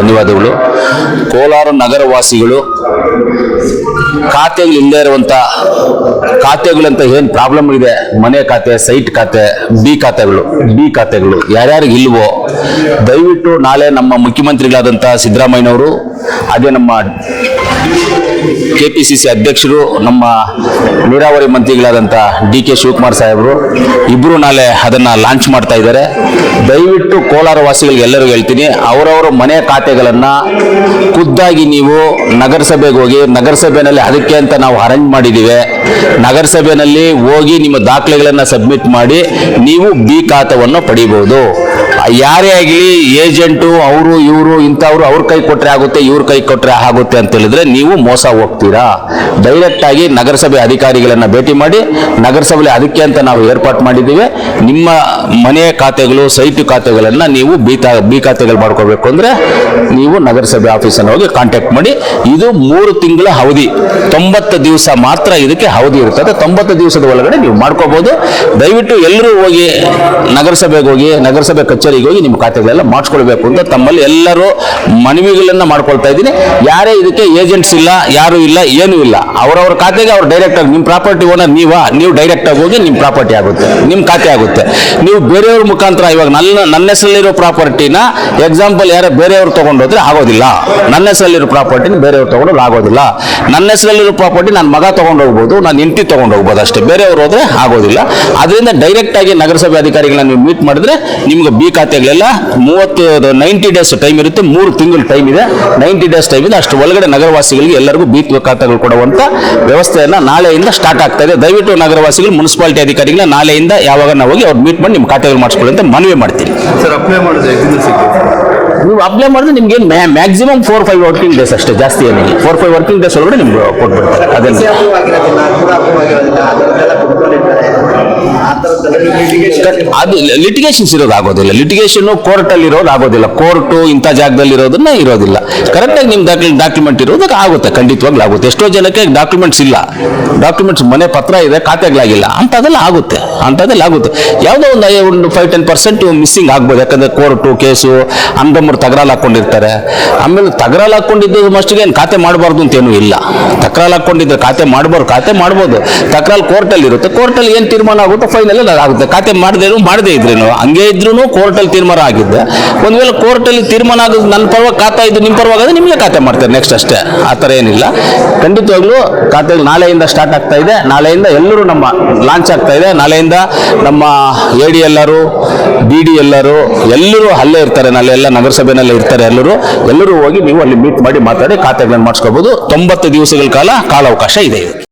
ಧನ್ಯವಾದಗಳು. ಕೋಲಾರ ನಗರವಾಸಿಗಳು ಖಾತೆಗಳು ಇಲ್ಲದೇ ಇರುವಂತ ಖಾತೆಗಳಂತ ಏನ್ ಪ್ರಾಬ್ಲಮ್ ಇದೆ? ಮನೆ ಖಾತೆ ಸೈಟ್ ಖಾತೆ ಬಿ ಖಾತೆಗಳು ಬಿ ಖಾತೆಗಳು, ಯಾರ್ಯಾರಿಗೆ ಇಲ್ವೋ, ದಯವಿಟ್ಟು ನಾಳೆ ನಮ್ಮ ಮುಖ್ಯಮಂತ್ರಿಗಳಾದಂಥ ಸಿದ್ದರಾಮಯ್ಯನವರು ಅದೇ ನಮ್ಮ ಕೆಪಿಸಿಸಿ ಅಧ್ಯಕ್ಷರು, ನಮ್ಮ ನೀರಾವರಿ ಮಂತ್ರಿಗಳಾದಂಥ ಡಿ ಕೆ ಶಿವಕುಮಾರ್ ಸಾಹೇಬರು ಇಬ್ಬರು ನಾಳೆ ಅದನ್ನ ಲಾಂಚ್ ಮಾಡ್ತಾ ಇದ್ದಾರೆ. ದಯವಿಟ್ಟು ಕೋಲಾರ ವಾಸಿಗಳಿಗೆ ಎಲ್ಲರಿಗೂ ಹೇಳ್ತೀನಿ, ಅವರವರ ಮನೆ ಖಾತೆಗಳನ್ನು ಖುದ್ದಾಗಿ ನೀವು ನಗರಸಭೆಗೆ ಹೋಗಿ ನಗರಸಭೆಯಲ್ಲಿ ಅದಕ್ಕೆ ಅಂತ ನಾವು ಅರೇಂಜ್ ಮಾಡಿದ್ದೀವಿ. ನಗರಸಭೆಯಲ್ಲಿ ಹೋಗಿ ನಿಮ್ಮ ದಾಖಲೆಗಳನ್ನು ಸಬ್ಮಿಟ್ ಮಾಡಿ ನೀವು ಬಿ ಖಾತವನ್ನು ಪಡಿಬಹುದು ಯಾರೇ ಆಗಲಿ ಏಜೆಂಟು ಅವರು, ಇವರು, ಇಂಥವ್ರು ಅವ್ರ ಕೈ ಕೊಟ್ಟರೆ ಆಗುತ್ತೆ, ಇವ್ರ ಕೈ ಕೊಟ್ಟರೆ ಆಗುತ್ತೆ ಅಂತ ಹೇಳಿದ್ರೆ ನೀವು ಮೋಸ ಹೋಗ್ತೀರಾ? ಡೈರೆಕ್ಟ್ ಆಗಿ ನಗರಸಭೆ ಅಧಿಕಾರಿಗಳನ್ನು ಭೇಟಿ ಮಾಡಿ ನಗರಸಭೆಯಲ್ಲಿ ಅದಕ್ಕೆ ಅಂತ ನಾವು ಏರ್ಪಾಟ್ ಮಾಡಿದ್ದೀವಿ. ನಿಮ್ಮ ಮನೆಯ ಖಾತೆಗಳು ಸೈಟ್ ಖಾತೆಗಳನ್ನು ನೀವು ಬಿ ಬಿ ಖಾತೆಗಳು ಮಾಡ್ಕೋಬೇಕು ಅಂದ್ರೆ ನೀವು ನಗರಸಭೆ ಆಫೀಸನ್ನು ಹೋಗಿ ಕಾಂಟ್ಯಾಕ್ಟ್ ಮಾಡಿ. ಇದು ಮೂರು ತಿಂಗಳ ಅವಧಿ. ತೊಂಬತ್ತು ದಿವಸ ಮಾತ್ರ ಇದಕ್ಕೆ ಅವಧಿ ಇರ್ತದೆ ತೊಂಬತ್ತು ದಿವಸದ ಒಳಗಡೆ ನೀವು ಮಾಡ್ಕೋಬಹುದು ದಯವಿಟ್ಟು ಎಲ್ಲರೂ ಹೋಗಿ ನಗರಸಭೆಗೆ ಹೋಗಿ, ನಗರಸಭೆ ಕಚೇರಿಗೆ ಹೋಗಿ ನಿಮ್ಮ ಖಾತೆಗಳೆಲ್ಲ ಮಾಡಿಸ್ಕೊಳ್ಬೇಕು ಅಂತ ತಮ್ಮಲ್ಲಿ ಎಲ್ಲರೂ ಮನವಿಗಳನ್ನ ಮಾಡ್ಕೊಳ್ತಾ ಇದ್ದೀನಿ. ಯಾರೇ ಇದಕ್ಕೆ ಏಜೆಂಟ್ಸ್ ಇಲ್ಲ, ಯಾರು ಇಲ್ಲ, ಏನೂ ಇಲ್ಲ. ಅವರವ್ರ ಖಾತೆಗೆ ಅವ್ರು ಡೈರೆಕ್ಟ್ ಆಗಿ ನಿಮ್ಮ ಪ್ರಾಪರ್ಟಿ ಓನರ್ ನೀವಾ? ನೀವು ಡೈರೆಕ್ಟ್ ಆಗಿ ಹೋಗಿ ನಿಮ್ಮ ಪ್ರಾಪರ್ಟಿ ಆಗುತ್ತೆ. ನಿಮ್ಮ ಖಾತೆ ಆಗುತ್ತೆ. ನೀವು ಬೇರೆಯವ್ರ ಮುಖಾಂತರ ಇವಾಗ ನನ್ನ ನನ್ನ ಹೆಸರಲ್ಲಿರೋ ಪ್ರಾಪರ್ಟಿನ ಎಕ್ಸಾಂಪಲ್ ಯಾರೋ ಬೇರೆಯವ್ರು ತಗೊಂಡೋದ್ರೆ ಆಗೋದಿಲ್ಲ. ನನ್ನ ಹೆಸರಲ್ಲಿರೋ ಪ್ರಾಪರ್ಟಿನ ಬೇರೆಯವ್ರು ತಗೊಂಡ್ರೆ ಆಗೋದಿಲ್ಲ. ನನ್ನ ಹೆಸರಲ್ಲಿರೋ ಪ್ರಾಪರ್ಟಿ ನನ್ನ ಮಗ ತಗೊಂಡು ಹೋಗ್ಬೋದು. ನಾನು ಹೆಂಡತಿ ತಗೊಂಡು ಹೋಗ್ಬೋದು ಅಷ್ಟೇ. ಬೇರೆಯವರು ಹೋದರೆ ಆಗೋದಿಲ್ಲ. ಅದರಿಂದ ಡೈರೆಕ್ಟ್ ಆಗಿ ನಗರಸಭೆ ಅಧಿಕಾರಿಗಳನ್ನ ನೀವು ಮೀಟ್ ಮಾಡಿದ್ರೆ ನಿಮ್ಗೆ ಬಿ ಖಾತೆಗಳೆಲ್ಲ ಮೂವತ್ತು ನೈಂಟಿ ಡೇಸ್ ಟೈಮ್ ಇರುತ್ತೆ. ಮೂರು ತಿಂಗಳು ಟೈಮ್ ಇದೆ. ನೈಂಟಿ ಡೇಸ್ ಟೈಮ್ ಇದೆ. ಅಷ್ಟು ಒಳಗಡೆ ನಗರವಾಸಿಗಳಿಗೆ ಎಲ್ಲರಿಗೂ ಬಿ ಖಾತೆಗಳು ಕೊಡುವಂಥ ವ್ಯವಸ್ಥೆಯನ್ನ ನಾಳೆಯಿಂದ ಸ್ಟಾರ್ಟ್ ಆಗ್ತಾ ಇದೆ. ದಯವಿಟ್ಟು ನಗರವಾಸಿಗಳು ಮುನ್ಸಿಪಾಲಿಟಿ ಅಧಿಕಾರಿಗಳನ್ನ ನಾಳೆಯಿಂದ ಯಾವಾಗ ನಾವು ಹೋಗಿ ಅವ್ರು ಮೀಟ್ ಮಾಡಿ ನಿಮ್ಮ ಖಾತೆಗಳು ಮಾಡಿಸ್ಕೊಳ್ಳಿ ಅಂತ ಮನವಿ ಮಾಡ್ತೀನಿ. ಸರ್ ಅಪ್ಲೈ ಮಾಡಿದ್ರೆ ನೀವು ಅಪ್ಲೈ ಮಾಡಿದ್ರೆ ನಿಮ್ಗೆ maximum four five working days ಅಷ್ಟೇ, ಜಾಸ್ತಿ ಏನಿಲ್ಲ. ಫೋರ್ ಫೈವ್ ವರ್ಕಿಂಗ್ ಡೇಸ್ ಒಳಗಡೆ ನಿಮ್ಗೆ ಕೊಟ್ಬಿಡ್ತಾರೆ. ಅದನ್ನ ಅದು ಲಿಟಿಗೇಷನ್ಸ್ ಇರೋದು ಆಗೋದಿಲ್ಲ. ಲಿಟಿಗೇಷನ್ ಕೋರ್ಟ್ ಅಲ್ಲಿ ಇರೋದು ಆಗೋದಿಲ್ಲ ಕೋರ್ಟು ಇಂಥ ಜಾಗದಲ್ಲಿ ಇರೋದನ್ನ ಇರೋದಿಲ್ಲ. ಕರೆಕ್ಟ್ ಆಗಿ ನಿಮ್ ಡಾಕ್ಯುಮೆಂಟ್ ಇರೋದಕ್ಕೆ ಆಗುತ್ತೆ. ಖಂಡಿತವಾಗ್ಲೂ ಆಗುತ್ತೆ. ಎಷ್ಟೋ ಜನಕ್ಕೆ ಡಾಕ್ಯುಮೆಂಟ್ಸ್ ಇಲ್ಲ. ಡಾಕ್ಯುಮೆಂಟ್ಸ್ ಮನೆ ಪತ್ರ ಇದೆ, ಖಾತೆಗಳಾಗಿಲ್ಲ. ಅಂತದೆಲ್ಲ ಆಗುತ್ತೆ. ಅಂತದೆಲ್ಲ ಆಗುತ್ತೆ. ಯಾವುದೋ ಒಂದು ಒಂದು ಫೈವ್ ಟೆನ್ ಪರ್ಸೆಂಟ್ ಮಿಸ್ಸಿಂಗ್ ಆಗ್ಬೋದು. ಯಾಕಂದ್ರೆ ಕೋರ್ಟು ಕೇಸು ಅಂಗಮ್ಮರು ತಗರಾಲ್ ಹಾಕೊಂಡಿರ್ತಾರೆ. ಆಮೇಲೆ ತಗರಾಲ್ ಹಾಕೊಂಡಿದ್ದು ಮಸ್ಟ್ಗೆ ಏನು ಖಾತೆ ಮಾಡಬಾರ್ದು ಅಂತ ಏನೂ ಇಲ್ಲ. ತಕರಾಲ್ ಹಾಕೊಂಡಿದ್ರೆ ಖಾತೆ ಮಾಡಬಾರ್ದು, ಖಾತೆ ಮಾಡ್ಬೋದು. ತಕರಾಲ್ ಕೋರ್ಟಲ್ಲಿ ಇರುತ್ತೆ ಕೋರ್ಟಲ್ಲಿ ಏನು ತೀರ್ಮಾನ ಆಗುತ್ತೋ ಫೈನಲ್ ಆಗುತ್ತೆ ಖಾತೆ ಮಾಡದೇನು ಮಾಡದೇ ಇದ್ರೇನು ಹಂಗೆ ಇದ್ರೂ ಕೋರ್ಟಲ್ಲಿ ತೀರ್ಮಾನ ಆಗಿದ್ದೆ. ಒಂದು ವೇಳೆ ಕೋರ್ಟಲ್ಲಿ ತೀರ್ಮಾನ ಆಗೋದು ನನ್ನ ಪರವಾಗಿ ಖಾತೆ ಇದ್ದು ನಿಮ್ಮ ಪರವಾಗಿ ನಿಮಗೆ ಖಾತೆ ಮಾಡ್ತಾರೆ ನೆಕ್ಸ್ಟ್ ಅಷ್ಟೇ. ಆ ಥರ ಏನಿಲ್ಲ. ಖಂಡಿತವಾಗ್ಲೂ ಖಾತೆಗಳು ನಾಳೆಯಿಂದ ಸ್ಟಾರ್ಟ್ ಆಗ್ತಾ ಇದೆ. ನಾಳೆಯಿಂದ ಎಲ್ಲರೂ ನಮ್ಮ ಲಾಂಚ್ ಆಗ್ತಾ ಇದೆ. ನಾಳೆಯಿಂದ ನಮ್ಮ ಎ ಡಿ ಎಲ್ಲರು ಬಿ ಡಿ ಎಲ್ಲರು, ಎಲ್ಲರೂ ಅಲ್ಲೇ ಇರ್ತಾರೆ. ನಾಳೆ ಎಲ್ಲ ನಗರಸಭೆನಲ್ಲೇ ಇರ್ತಾರೆ ಎಲ್ಲರೂ. ಎಲ್ಲರೂ ಹೋಗಿ ನೀವು ಅಲ್ಲಿ ಮೀಟ್ ಮಾಡಿ ಮಾತಾಡಿ ಖಾತೆಗಳನ್ನು ಮಾಡಿಸ್ಕೋಬಹುದು ತೊಂಬತ್ತು ದಿವಸಗಳ ಕಾಲ ಕಾಲಾವಕಾಶ ಇದು.